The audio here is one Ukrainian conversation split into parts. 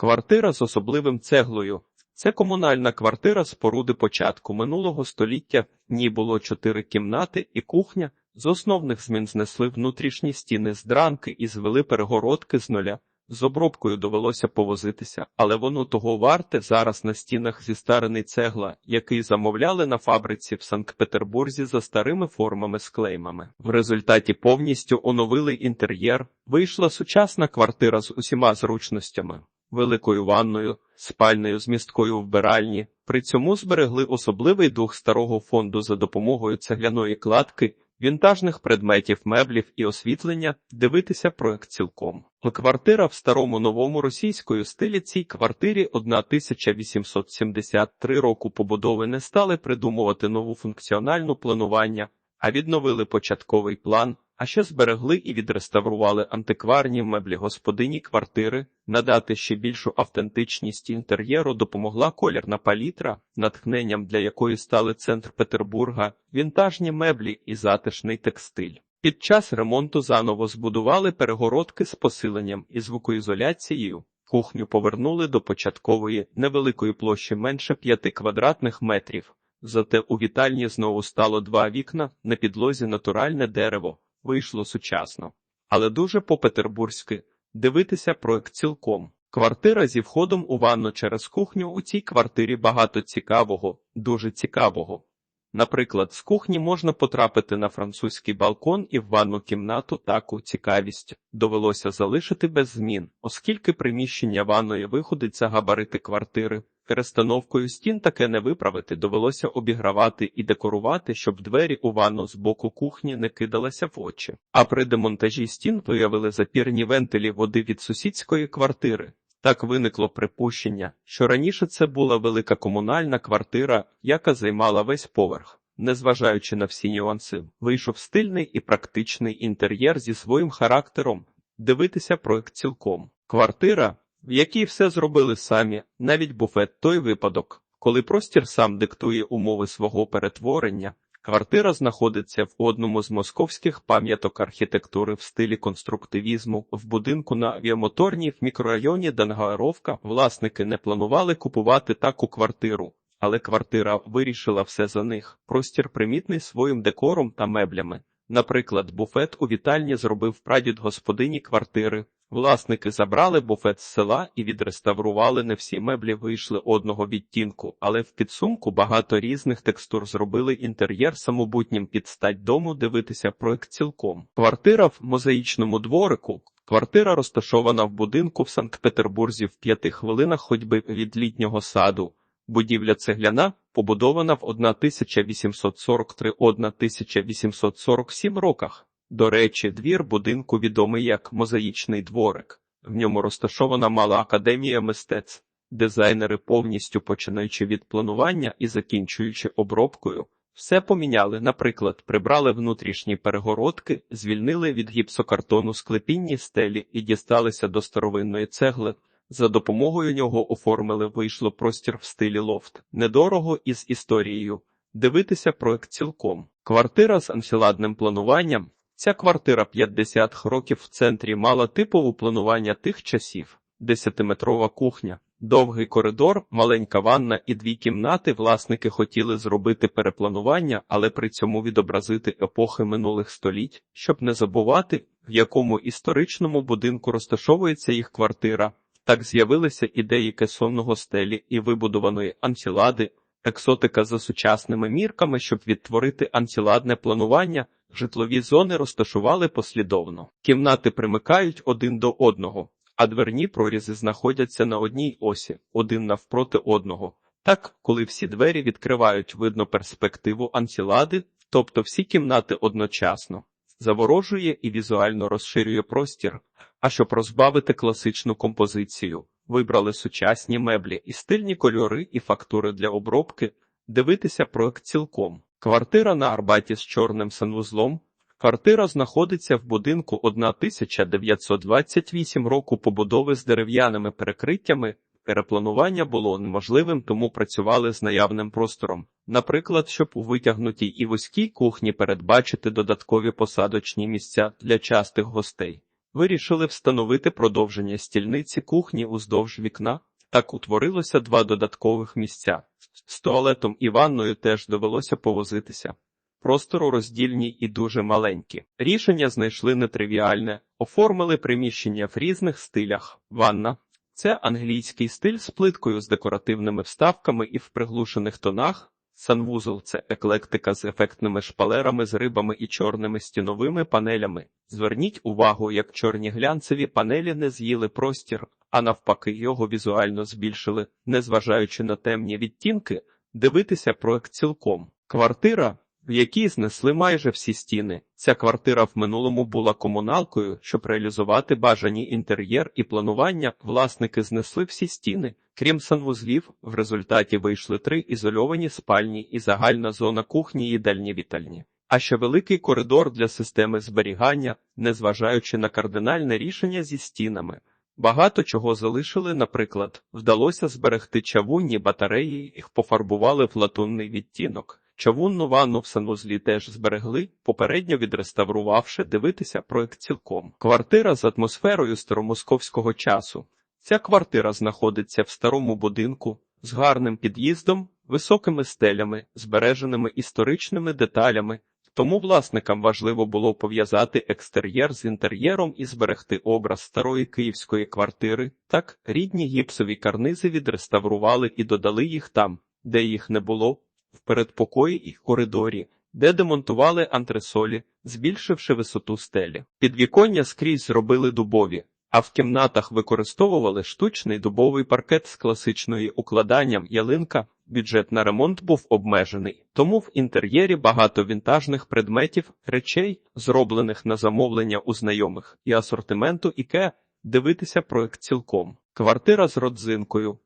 Квартира з особливим цеглою. Це комунальна квартира споруди початку минулого століття. В ній було чотири кімнати і кухня. З основних змін знесли внутрішні стіни з дранки і звели перегородки з нуля. З обробкою довелося повозитися, але воно того варте зараз на стінах зі старений цегла, який замовляли на фабриці в Санкт-Петербурзі за старими формами з клеймами. В результаті повністю оновили інтер'єр. Вийшла сучасна квартира з усіма зручностями, великою ванною, спальною з місткою вбиральні. При цьому зберегли особливий дух старого фонду за допомогою цегляної кладки. Вінтажних предметів, меблів і освітлення дивитися проект цілком. Квартира в старому новому російською стилі цій квартирі 1873 року побудови не стали придумувати нову функціональну планування, а відновили початковий план, а ще зберегли і відреставрували антикварні меблі господині квартири. Надати ще більшу автентичність інтер'єру допомогла колірна палітра, натхненням для якої стали центр Петербурга, вінтажні меблі і затишний текстиль. Під час ремонту заново збудували перегородки з посиленням і звукоізоляцією. Кухню повернули до початкової невеликої площі менше п'яти квадратних метрів. Зате у вітальні знову стало два вікна на підлозі натуральне дерево. Вийшло сучасно, але дуже по-петербурзьки. Дивитися проект цілком. Квартира зі входом у ванну через кухню у цій квартирі багато цікавого, дуже цікавого. Наприклад, з кухні можна потрапити на французький балкон і в ванну кімнату таку цікавість довелося залишити без змін, оскільки приміщення ванної виходить за габарити квартири. Перестановкою стін таке не виправити, довелося обігравати і декорувати, щоб двері у ванну з боку кухні не кидалися в очі. А при демонтажі стін виявили запірні вентилі води від сусідської квартири. Так виникло припущення, що раніше це була велика комунальна квартира, яка займала весь поверх. Незважаючи на всі нюанси, вийшов стильний і практичний інтер'єр зі своїм характером. Дивитися проект цілком. Квартира, в якій все зробили самі, навіть буфет той випадок, коли простір сам диктує умови свого перетворення. Квартира знаходиться в одному з московських пам'яток архітектури в стилі конструктивізму. В будинку на авіамоторній в мікрорайоні Дангаровка власники не планували купувати таку квартиру, але квартира вирішила все за них. Простір примітний своїм декором та меблями. Наприклад, буфет у вітальні зробив прадід господині квартири. Власники забрали буфет з села і відреставрували не всі меблі вийшли одного відтінку, але в підсумку багато різних текстур зробили інтер'єр самобутнім під стать дому дивитися проект цілком. Квартира в мозаїчному дворику. Квартира розташована в будинку в Санкт-Петербурзі в п'яти хвилинах ходьби від літнього саду. Будівля цегляна побудована в 1843-1847 роках. До речі, двір будинку відомий як мозаїчний дворик. В ньому розташована мала академія мистецтв. Дизайнери, повністю починаючи від планування і закінчуючи обробкою, все поміняли. Наприклад, прибрали внутрішні перегородки, звільнили від гіпсокартону склепінні стелі і дісталися до старовинної цегли. За допомогою нього оформили вийшло простір в стилі лофт, недорого і з історією. Дивитися проект цілком. Квартира з анфіладним плануванням. Ця квартира 50 років в центрі мала типове планування тих часів: десятиметрова кухня, довгий коридор, маленька ванна і дві кімнати. Власники хотіли зробити перепланування, але при цьому відобразити епохи минулих століть, щоб не забувати, в якому історичному будинку розташовується їх квартира. Так з'явилися ідеї кесонного стелі і вибудованої антілади, ексотика за сучасними мірками, щоб відтворити антіладне планування. Житлові зони розташували послідовно. Кімнати примикають один до одного, а дверні прорізи знаходяться на одній осі, один навпроти одного. Так, коли всі двері відкривають, видно перспективу антілади, тобто всі кімнати одночасно, заворожує і візуально розширює простір. А щоб розбавити класичну композицію, вибрали сучасні меблі і стильні кольори і фактури для обробки, дивитися проект цілком. Квартира на Арбаті з чорним санвузлом. Квартира знаходиться в будинку 1928 року побудови з дерев'яними перекриттями. Перепланування було неможливим, тому працювали з наявним простором. Наприклад, щоб у витягнутій і вузькій кухні передбачити додаткові посадочні місця для частих гостей. Вирішили встановити продовження стільниці кухні уздовж вікна. Так утворилося два додаткових місця. З туалетом і ванною теж довелося повозитися. Простору роздільні і дуже маленькі. Рішення знайшли нетривіальне, оформили приміщення в різних стилях. Ванна це англійський стиль з плиткою з декоративними вставками і в приглушених тонах. Санвузол це еклектика з ефектними шпалерами з рибами і чорними стіновими панелями. Зверніть увагу, як чорні глянцеві панелі не з'їли простір, а навпаки, його візуально збільшили, незважаючи на темні відтінки, дивитися проект цілком. Квартира, якій знесли майже всі стіни. Ця квартира в минулому була комуналкою, щоб реалізувати бажані інтер'єр і планування, власники знесли всі стіни. Крім санвузлів, в результаті вийшли три ізольовані спальні і загальна зона кухні їдальні вітальні. А ще великий коридор для системи зберігання, незважаючи на кардинальне рішення зі стінами. Багато чого залишили, наприклад, вдалося зберегти чавунні батареї, їх пофарбували в латунний відтінок. Чавунну ванну в санвузлі теж зберегли, попередньо відреставрувавши дивитися проект цілком. Квартира з атмосферою старомосковського часу. Ця квартира знаходиться в старому будинку з гарним під'їздом, високими стелями, збереженими історичними деталями. Тому власникам важливо було пов'язати екстер'єр з інтер'єром і зберегти образ старої київської квартири. Так рідні гіпсові карнизи відреставрували і додали їх там, де їх не було, в передпокої і коридорі, де демонтували антресолі, збільшивши висоту стелі. Підвіконня скрізь зробили дубові, а в кімнатах використовували штучний дубовий паркет з класичною укладанням ялинка. Бюджет на ремонт був обмежений, тому в інтер'єрі багато вінтажних предметів, речей, зроблених на замовлення у знайомих, і асортименту іке дивитися проект цілком. Квартира з родзинкою.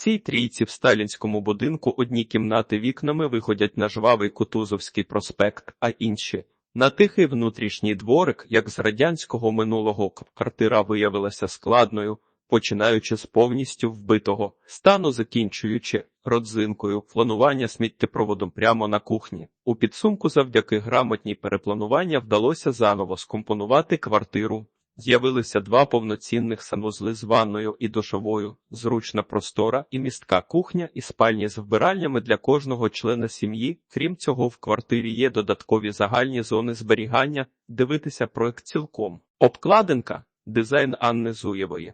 Цій трійці в сталінському будинку одні кімнати вікнами виходять на жвавий Кутузовський проспект, а інші на тихий внутрішній дворик, як з радянського минулого квартира виявилася складною, починаючи з повністю вбитого стану, закінчуючи родзинкою планування сміттєпроводом прямо на кухні. У підсумку, завдяки грамотній перепланування, вдалося заново скомпонувати квартиру. З'явилися два повноцінних санвузли з ванною і душовою, зручна простора і містка кухня і спальні з вбиральнями для кожного члена сім'ї. Крім цього, в квартирі є додаткові загальні зони зберігання, дивитися проект цілком. Обкладинка, дизайн Анни Зуєвої.